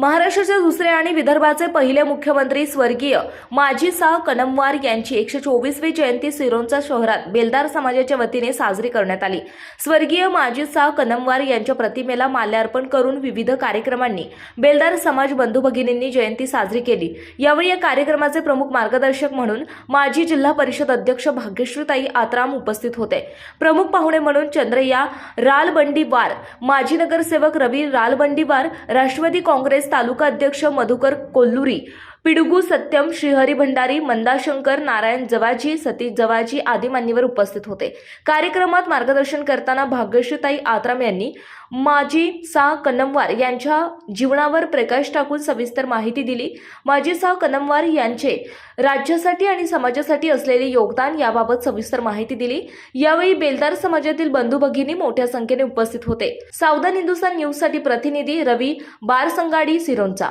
महाराष्ट्राचे दुसरे आणि विदर्भाचे पहिले मुख्यमंत्री स्वर्गीय माजी साह कनमवार यांची एकशे चोवीसवी जयंती सिरोंचा शहरात बेलदार समाजाच्या वतीने साजरी करण्यात आली. स्वर्गीय माजी शाह कनमवार यांच्या प्रतिमेला माल्यार्पण करून विविध कार्यक्रमांनी बेलदार समाज बंधू भगिनींनी जयंती साजरी केली. यावेळी या कार्यक्रमाचे प्रमुख मार्गदर्शक म्हणून माजी जिल्हा परिषद अध्यक्ष भाग्यश्रीताई आत्राम उपस्थित होते. प्रमुख पाहुणे म्हणून चंद्रय्या रालबंडीवार माजी नगरसेवक रवी रालबंडीवार राष्ट्रवादी काँग्रेस तालुका अध्यक्ष मधुकर कोल्लुरी पिडुगू सत्यम श्रीहरी भंडारी मंदाशंकर नारायण जवाजी सतीश जवाजी आदी मान्यवर उपस्थित होते. कार्यक्रमात मार्गदर्शन करताना भाग्यश्रीताई आत्राम यांनी माजी सा कन्नमवार यांच्या जीवनावर प्रकाश टाकून सविस्तर माहिती दिली. माजी सा कन्नमवार यांचे राज्यासाठी आणि समाजासाठी असलेले योगदान याबाबत सविस्तर माहिती दिली. यावेळी बेलदार समाजातील बंधू भगिनी मोठ्या संख्येने उपस्थित होते. सावधान हिंदुस्तान न्यूजसाठी प्रतिनिधी रवी बारसंगाडी सिरोंचा.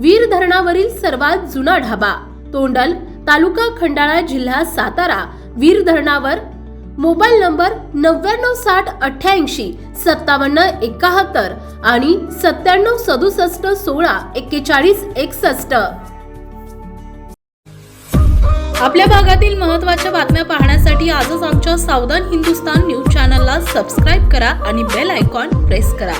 वीर धरणावरील सर्वात जुना ढाबा. तोंडल तालुका खंडाळा जिल्हा सातारा. वीर धरणावर मोबाईल नंबर नव्याण्णव साठ अठ्ठ्याऐंशी सत्तावन्न एकाहत्तर आणि सत्त्याण्णव सदुसष्ट सोळा एक्केचाळीस एकसष्ट. आपल्या भागातील महत्त्वाच्या बातम्या पाहण्यासाठी आजच आमच्या सावधान हिंदुस्तान न्यूज चॅनलला सबस्क्राईब करा आणि बेल आयकॉन प्रेस करा.